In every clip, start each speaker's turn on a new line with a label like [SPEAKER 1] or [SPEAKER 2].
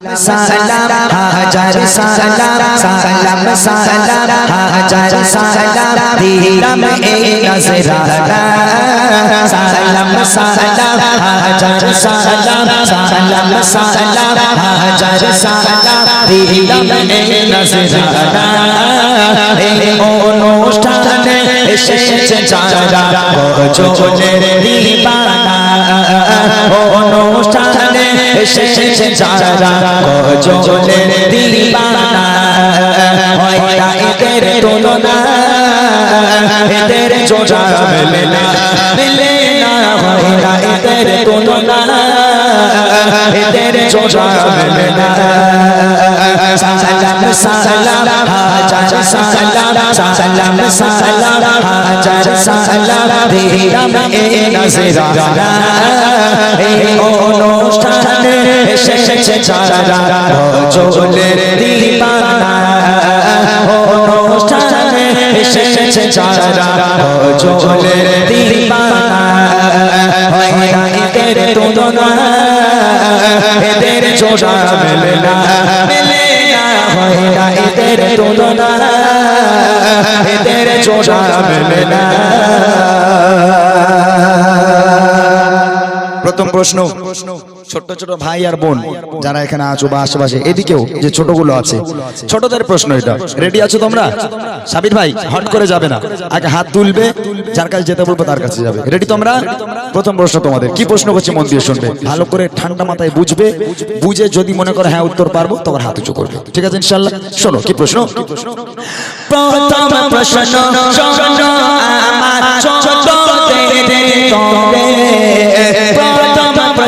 [SPEAKER 1] সালাম হাজার সালাম সালাম সালাম, হাজার সালাম, দিলাম এই নজরানা সালাম সালাম, হাজার সালাম সালাম সালাম, হাজার সালাম, দিলাম এই নজরানা এই অনুষ্ঠানে এসেছে যারা গজলের দিবানা। অনুষ্ঠানে এসেছে যারা গজলের দিবানা হয় না এদের তুলনা। এদের জোড়া মেলে না মেলে না। হয় না। সালাম সালাম, হাজার সালাম সালাম সালাম, হাজার সালাম, দিলাম এ নজরানা এই অনুষ্ঠানে এসেছে যারা জোলের দিবানা। অনুষ্ঠানে এসেছে যারা জোলের দিবানা। হয় না এদের তুলনা, এদের জোড়া মেলে না। না এদের তুলনা এদের জোড়া মেলে। না প্রথম প্রশ্ন ছোট্ট ছোট ভাই আর বোন যারা এখানে আছো বা আশেপাশে, এদিকেও যে ছোটগুলো আছে। ছোটদের প্রশ্ন এটা। রেডি আছো তোমরা? সাবির ভাই, হট করে যাবে না। আগে হাত তুলবে যার কাছে যেতে বলব তার কাছে যাবে। রেডি তোমরা? প্রথম প্রশ্ন তোমাদের। কি প্রশ্ন করছে মন দিয়ে শুনবে? ভালো করে ঠান্ডা মাথায় বুঝবে, বুঝে যদি মনে করে হ্যাঁ উত্তর পারব তোমার হাত উঁচু করবে। ঠিক আছে ইনশাল্লাহ শোনো, কি প্রশ্ন? প্রথম প্রশ্ন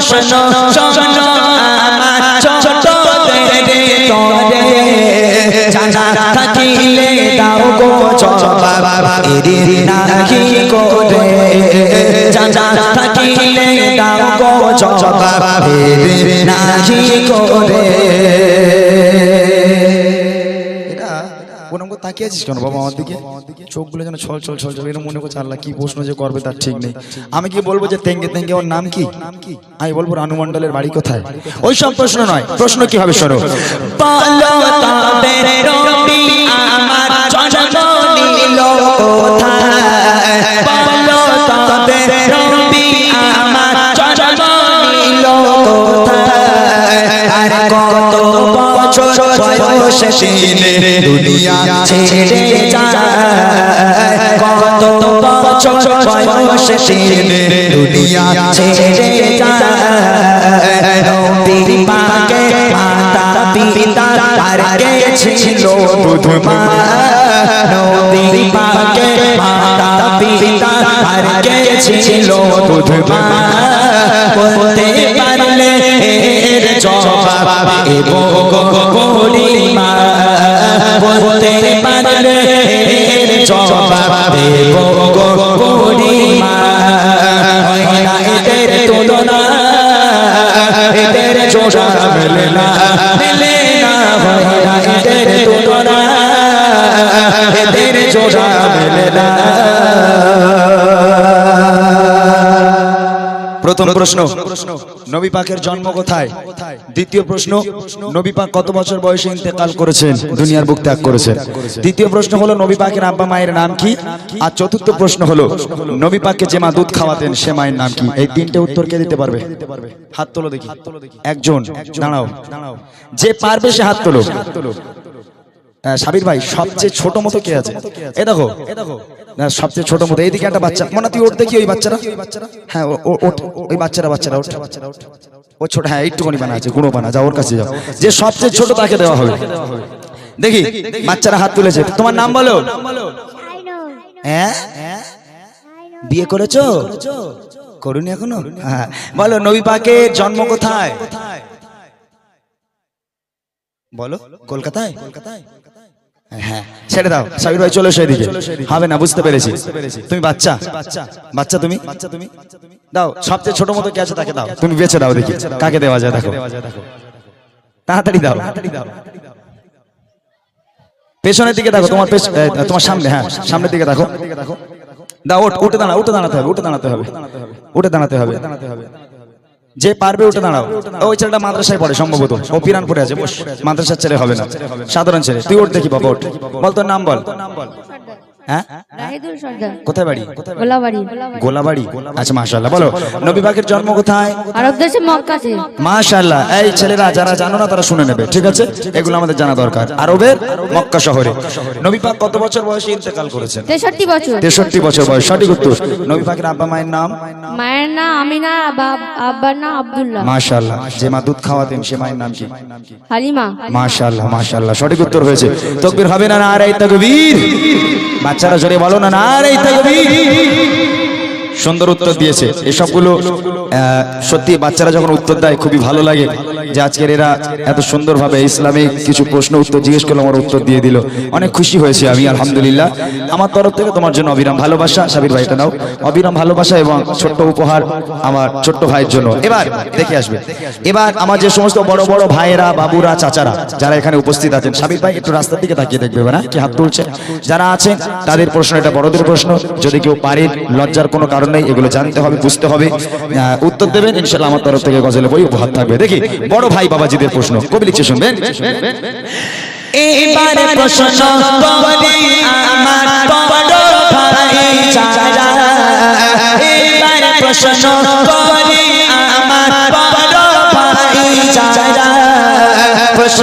[SPEAKER 1] প্রশ্ন শোনো আমার তবে জানা থাকিলে দাও গো জবাব এরি নাহি করে। জানা থাকিলে দাও গো জবাব এরি নাহি করে। তাকিয়ে আছিস কেন বাবা আমার দিকে? চোখগুলো যেন ছল ছল ছল ছল এরকম মনে করছে আল্লাহ, কি প্রশ্ন যে করবে তার ঠিক নেই। আমি কি বলব যে তেঙ্গে তেঙ্গে, ওর নাম কি? আমি বলব রানু মণ্ডলের বাড়ি কোথায়? ওই সব প্রশ্ন নয়। প্রশ্ন কি হবে রবি, আমার কোথায়? বছর বয়সে তিনি দুনিয়া ছেড়ে যায়। কত বছর বয়সে তিনি দুনিয়া ছেড়ে যায়। নবীর পাকে মাতা পিতা আর কে ছিল দুধ মা নবীর পাকে মাতা পিতা আর কে ছিল দুধ মা বলতে পারলে এর জবাব এবং প্রথম প্রশ্ন নবী পাকের জন্ম কোথায়? দ্বিতীয় প্রশ্ন নবী পাক কত বছর বয়সে ইন্তেকাল করেছেন? দুনিয়ার বুক ত্যাগ করেছেন। দ্বিতীয় প্রশ্ন হলো নবী পাকের আব্বা মায়ের নাম কি? আর চতুর্থ প্রশ্ন হলো নবী পাককে যে মা দুধ খাওয়াতেন সে মায়ের নাম কি? এই তিনটে উত্তর কে দিতে পারবে? হাত তোলো দেখি। একজন দাঁড়াও। যে পারবে সে হাত তোলো। সাবির ভাই, সবচেয়ে ছোট মতো কে আছে? এ দেখো সবচেয়ে ছোট মতো, এইদিকে একটা বাচ্চা। মনে তুই ওর দেখি ওই বাচ্চারা? হ্যাঁ ও- ও- ওই বাচ্চারা বাচ্চারা, ওঠ। ও ছোট হ্যাঁ একটুখানি বানা আছে, গুঁড়ো বানা যা ওর কাছে যাও। যে সবচেয়ে ছোট তাকে দেওয়া হবে। দেখি, বাচ্চারা হাত তুলেছে। তোমার নাম বলো? হ্যাঁ? বিয়ে করেছ? করুনি এখনও? হ্যাঁ। বলো, নবী পাকের জন্ম কোথায়? বলো কলকাতায় কলকাতায়? হ্যাঁ ছেড়ে দাও। হবে তাকে দেওয়া যায়, দেখো। তাড়াতাড়ি দাও। পেছনের দিকে দেখো, তোমার তোমার সামনে হ্যাঁ সামনের দিকে দেখো। দাও উঠে দাঁড়া উঠে দাঁড়াতে হবে, উঠে দাঁড়াতে হবে। উঠে দাঁড়াতে হবে। যে পারবে উঠে দাঁড়াও। ওই ছেলেটা মাদ্রাসায় পড়ে সম্ভবত। ও পিরানপুরে আছে মাদ্রাসার ছেলে হবে না। সাধারণ ছেলে। তুই ওঠ দেখি বাবা ওঠ বল তোর নাম বল। হ্যাঁ? কোথায় বাড়ি?
[SPEAKER 2] গোলাবাড়ি।
[SPEAKER 1] গোলাবাড়ি? আচ্ছা মাশাআল্লাহ বলো। নবী পাকের জন্ম কোথায়?
[SPEAKER 2] আরব দেশে মক্কাতে
[SPEAKER 1] মাশাআল্লাহ এই ছেলেরা যারা জানো না তারা শুনে নেবে ঠিক আছে? এগুলো আমাদের জানা দরকার। আরবের মক্কা শহরে। নবী পাক কত বছর বয়সে ইন্তেকাল করেছেন?
[SPEAKER 2] তেষট্টি বছর।
[SPEAKER 1] তেষট্টি বছর বয়স সঠিক উত্তর। নবী পাকের আব্বা মায়ের নাম?
[SPEAKER 2] মায়ের নাম আমিনা আব্বার নাম আব্দুল্লাহ।
[SPEAKER 1] মাশাআল্লাহ যে মা দুধ খাওয়াতেন সে মায়ের নাম কি?
[SPEAKER 2] হালিমা।
[SPEAKER 1] মাশাআল্লাহ মাশাআল্লাহ সঠিক উত্তর হয়েছে। তকবীর হবে না তাকবীর? বাচ্চারা জোরে বলো না নারাই তাকবীর সুন্দর উত্তর দিয়েছে। এসবগুলো সত্যি বাচ্চারা যখন উত্তর দেয়, খুবই ভালো লাগে। যে আজকের এরা এত সুন্দরভাবে ইসলামিক কিছু প্রশ্ন, উত্তর জিজ্ঞেস করল, আমার উত্তর দিয়ে দিল। অনেক খুশি হয়েছি আমি, আলহামদুলিল্লাহ। আমার তরফ থেকে তোমার জন্য অবিরাম ভালোবাসা। সাবির ভাইটা নাও। অবিরাম ভালোবাসা এবং ছোট্ট উপহার আমার ছোট্ট ভাইয়ের জন্য। এবার দেখে আসবে। এবার আমার যে সমস্ত বড় বড় ভাইয়েরা, বাবুরা, চাচারা, যারা এখানে উপস্থিত আছেন, সাবির ভাই একটু রাস্তার দিকে তাকিয়ে দেখবে না কি হাত তুলছে? যারা আছেন, তাদের প্রশ্ন, এটা বড়দের প্রশ্ন। যদি কেউ পারে, লজ্জার কোনো কারণ নেই এগুলো জানতে হবে, বুঝতে হবে। উত্তর দেবেন ইনশাল্লাহ আমার তরফ থেকে গজলে বই উপহার থাকবে। দেখি, বড় ভাই বাবাজিদের প্রশ্ন। কবি লিখছে, শুনবেন?
[SPEAKER 3] প্রশ্ন প্রশ্ন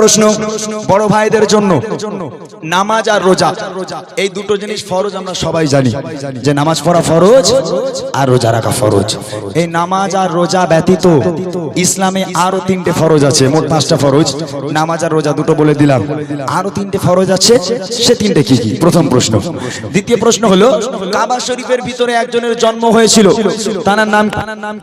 [SPEAKER 3] প্রশ্ন,
[SPEAKER 1] বড় ভাইদের জন্য নামাজ আর রোজা। এই দুটো জিনিস ফরজ, আমরা সবাই জানি। যে নামাজ পড়া ফরজ আর রোজা রাখা ফরজ। এই নামাজ আর রোজা ব্যতীত ইসলামে আরও তিনটে ফরজ আছে, মোট পাঁচটা ফরজ। নামাজ আর রোজা দুটো বলে দিলাম। আরও তিনটে ফরজ আছে, সে তিনটে কি কি? প্রথম প্রশ্ন। দ্বিতীয় প্রশ্ন হলো, কাবা শরীফের ভিতরে একজনের জন্ম হয়েছিল। তার নাম তার নাম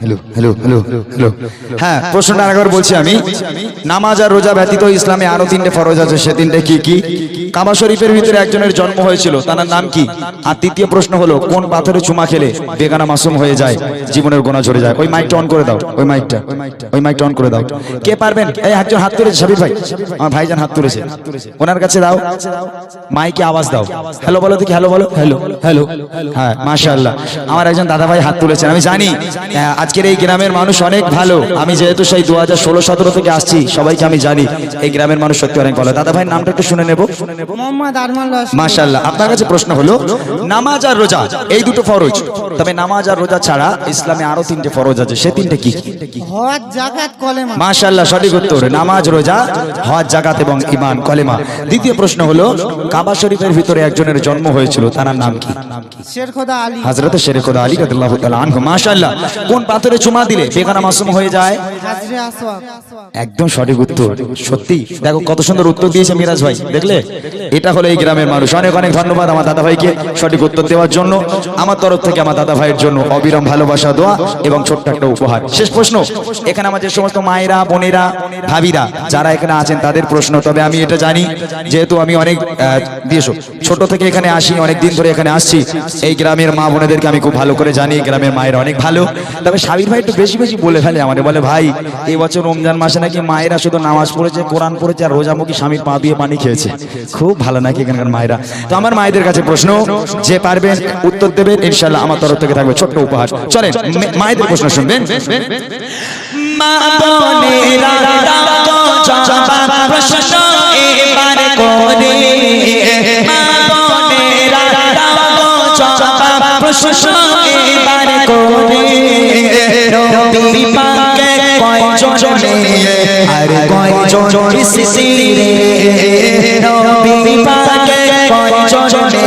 [SPEAKER 1] হ্যালো হ্যালো হ্যালো হ্যালো হ্যাঁ প্রশ্নটা আরেকবার বলছি আমি। নামাজ আর রোজা ব্যতীত ইসলামে আরও তিনটে ফরজ আছে সে তিনটে কি কি? কাবা শরীফের ভিতরে একজনের জন্ম হয়েছিল তার নাম কি? আর তৃতীয় প্রশ্ন হলো কোন পাথরে চুমা খেলে বেগানা মাসুম হয়ে যায়? জীবনের গোনা ঝরে যায়। ওই মাইকটা অন করে দাও ওই মাইকটা ওই মাইকটা অন করে দাও। কে পারবেন? এই একজন হাত তুলেছে সাবির ভাই। আমার ভাইজান হাত তুলেছে। ওনার কাছে দাও। মাইকে আওয়াজ দাও। হ্যালো বলো দেখি হ্যালো বলো। হ্যালো হ্যালো হ্যাঁ মাশাআল্লাহ। আমার একজন দাদা ভাই হাত তুলেছেন আমি জানি। আহ, আজকের এই গ্রামের মানুষ অনেক ভালো। আমি যেহেতু সেই দু হাজার ষোলো সতেরো থেকে আসছি সবাইকে আমি জানি। এই গ্রামের মানুষ সত্যি অনেক ভালো। দাদা ভাইয়ের নামটা একটু শুনে নেব। মাশাল্লাহ আপনার কাছে প্রশ্ন হলো নামাজ আর রোজা এই দুটো ফরজ। তবে নামাজ আর রোজা ছাড়া ইসলামে আরও তিনটে ফরজ আছে। সে তিনটে কি? মাশাল্লাহ সঠিক উত্তর। নামাজ রোজা হজ জাকাত এবং ইমান কলেমা। দ্বিতীয় প্রশ্ন হলো কাবা শরীফের ভিতরে একজনের জন্ম হয়েছিল তার নাম কি? হযরত শেরে খোদা আলী আনহু। মাশাআল্লাহ কোন পাথরে চুমা দিলে বেগানা মাসুম হয়ে যায়। একদম সঠিক উত্তর। সত্যি, দেখো কত সুন্দর উত্তর দিয়েছে মিরাজ ভাই। দেখলে? এটা হলো এই গ্রামের মানুষ। অনেক অনেক ধন্যবাদ আমার দাদা ভাইকে সঠিক উত্তর দেওয়ার জন্য। আমার তরফ থেকে আমার দাদা ভাইয়ের জন্য অবিরাম ভালোবাসা, দোয়া এবং ছোট্ট একটা উপহার। শেষ প্রশ্ন। এখানে আমাদের সমস্ত মায়েরা, বোনেরা, ভাবিরা, যারা এখানে আছেন তাদের প্রশ্ন, তবে আমি এটা জানি, যেহেতু আমি অনেক দিয়েছ। ছোট থেকে এখানে আসি অনেক দিন ধরে এখানে আসছি। এই গ্রামের মা বোনেদেরকে আমি খুব ভালো করে জানি, গ্রামের মায়ের অনেক ভালো। তবে সাবির ভাই একটু বেশি বেশি বলে ফেলে আমাদের, বলে, ভাই এই বছর রমজান মাসে নাকি মায়েরা শুধু নামাজ পড়েছে, কোরআন পড়েছে আর রোজামুখী স্বামীর পা দিয়ে পানি খেয়েছে। খুব ভালো নাকি এখানকার মায়েরা? তো আমার মায়েদের কাছে প্রশ্ন, যে পারবেন উত্তর দেবেন ইনশাল্লাহ আমার তরফ থেকে থাকবে ছোট্ট উপহার। চলেন মায়েদের প্রশ্ন শুনবেন।
[SPEAKER 3] প্রশ্ন মা জবাব এবার করে নবী পাকে কয়জনে? আর কয়জন ইসিরে নবী পাকে কয়জনে?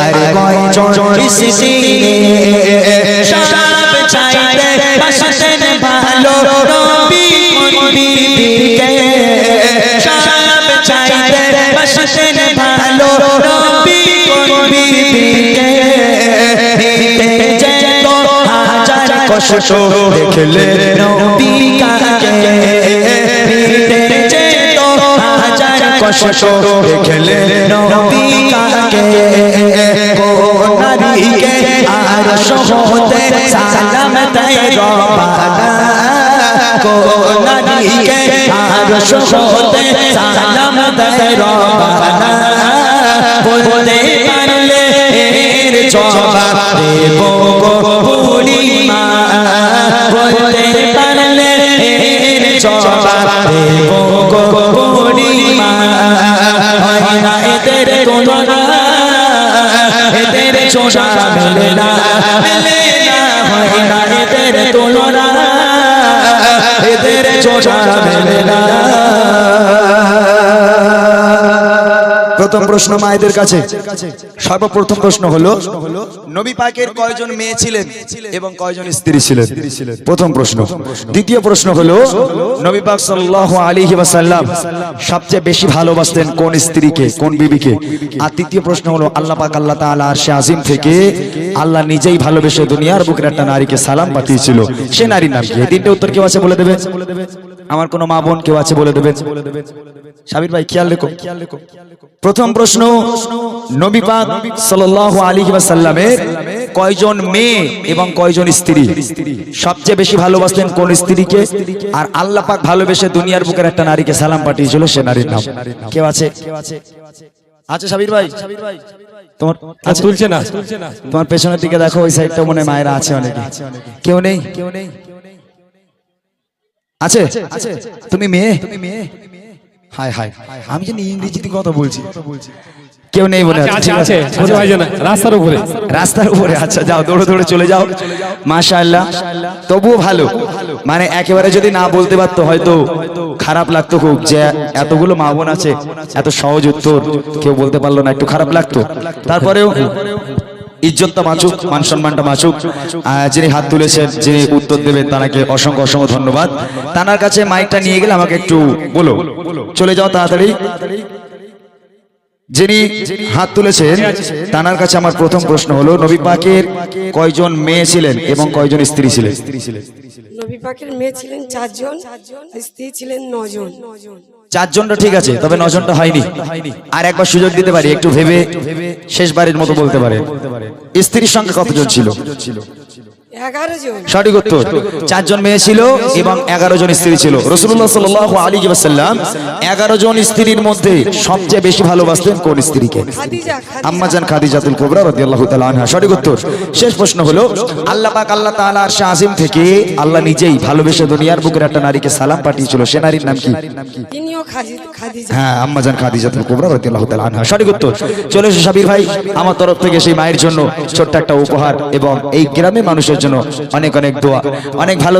[SPEAKER 3] আর কয়জন ইসিরে সব চাইতে বাসতেন ভালো নবী বিবিকে সব চাইতে বাসতেন ভালো নবী বিবিকে যেত কষ্ট দেখলে কষ্ট দেখলে নারীকে আর সহতে সালাম কোন নারীকে আর সহতে সালাম রবানা বলতে এর জবাব দেব পূর্ণিমা। বলতে পারলে জবাব দেব পূর্ণিমা।
[SPEAKER 1] প্রথম প্রশ্ন মায়েদের কাছে। সর্বপ্রথম প্রশ্ন হলো নবী পাকের কয়জন মেয়ে ছিলেন এবং কয়জন স্ত্রী ছিলেন? প্রথম প্রশ্ন। দ্বিতীয় প্রশ্ন হলো নবী পাক সাল্লাল্লাহু আলাইহি ওয়াসাল্লাম সবচেয়ে বেশি ভালোবাসতেন কোন স্ত্রীকে কোন বিবিকে? আর তৃতীয় প্রশ্ন হলো আল্লাহ পাক আল্লাহ তাআলা আরশে আজিম থেকে আল্লাহ নিজেই ভালোবেসে দুনিয়ার বুকের একটা নারীকে সালাম পাঠিয়েছিল। সে নারীর নাম কি? এই তিনটে উত্তর কেউ আছে বলে দেবে? আমার কোনো মা বোন কেউ আছে বলে দেবেন? সাবির ভাই খেয়াল রেখো। প্রথম প্রশ্ন নবী পাক সাল্লাল্লাহু আলাইহি ওয়াসাল্লামের কয়জন মেয়ে এবং কয়জন স্ত্রী? সবচেয়ে বেশি ভালোবাসতেন কোন স্ত্রীকে? আর আল্লাহ পাক ভালোবেসে দুনিয়ার বুকের একটা নারীকে সালাম পাঠিয়েছিল সে নারীর নাম। কেউ আছে? আছে সাবির ভাই? তোমার
[SPEAKER 4] তুলছে না।
[SPEAKER 1] তোমার পেছনের দিকে দেখো ওই সাইডটা মনে মায়েরা আছে অনেকে। কেউ নেই কেউ নেই? আছে? তুমি মেয়ে? হাই হাই আমি জানি ইংরেজিতে কথা বলছি। কেউ নেই মনে
[SPEAKER 4] আছে জানা রাস্তার উপরে।
[SPEAKER 1] রাস্তার উপরে আচ্ছা যাও দৌড়ে দৌড়ে চলে যাও। মাশাআল্লাহ। তবুও ভালো। মানে একেবারে যদি না বলতে পারতো হয়তো খারাপ লাগতো খুব যে এতগুলো মা বোন আছে এত সহজ উত্তর কেউ বলতে পারল না একটু খারাপ লাগতো। তারপরেও ইজ্জতটা বাঁচুক মান সম্মানটা বাঁচুক যিনি হাত তুলেছেন, যিনি উত্তর দেবেন তাকে অসংখ্য অসংখ্য ধন্যবাদ। তানার কাছে মাইকটা নিয়ে গেলে আমাকে একটু বলো। চলে যাও তাড়াতাড়ি। যিনি হাত তুলেছেন, তানার কাছে আমার প্রথম প্রশ্ন হলো, নবী পাকের কয়জন মেয়ে ছিলেন এবং কয়জন স্ত্রী ছিলেন?
[SPEAKER 5] নবী পাকের মেয়ে ছিলেন চারজন, স্ত্রী ছিলেন নজন।
[SPEAKER 1] চারজনটা ঠিক আছে, তবে নজনটা হয়নি। আর একবার সুযোগ দিতে পারি, একটু ভেবে শেষবারের মতো বলতে পারে। স্ত্রীর সঙ্গে কতজন ছিল? সঠিক উত্তর চারজন মেয়ে ছিল এবং এগারো জন স্ত্রী ছিল। রসুল্লাহ সাল আলী সাল্লাম এগারো জন স্ত্রীর মধ্যে সবচেয়ে বেশি ভালোবাসতেন কোন স্ত্রীকে? আম্মাজান খাদিজাতুল কুবরা রাদিয়াল্লাহু আনহা। সঠিক উত্তর। শেষ প্রশ্ন হলো আল্লাহ পাক আল্লাহ তাআলা আর আজিম থেকে আল্লাহ নিজেই ভালোবেসে দুনিয়ার বুকের একটা নারীকে সালাম পাঠিয়েছিল। সে নারীর নাম কি? হ্যাঁ আম্মাজান খাদিজাতুল কুবরা রাদিয়াল্লাহু আনহা। সঠিক উত্তর। চলে এসো সাবির ভাই আমার তরফ থেকে সেই মায়ের জন্য ছোট্ট একটা উপহার এবং এই গ্রামের মানুষের জন্য অনেক অনেক দোয়া। অনেক ভালো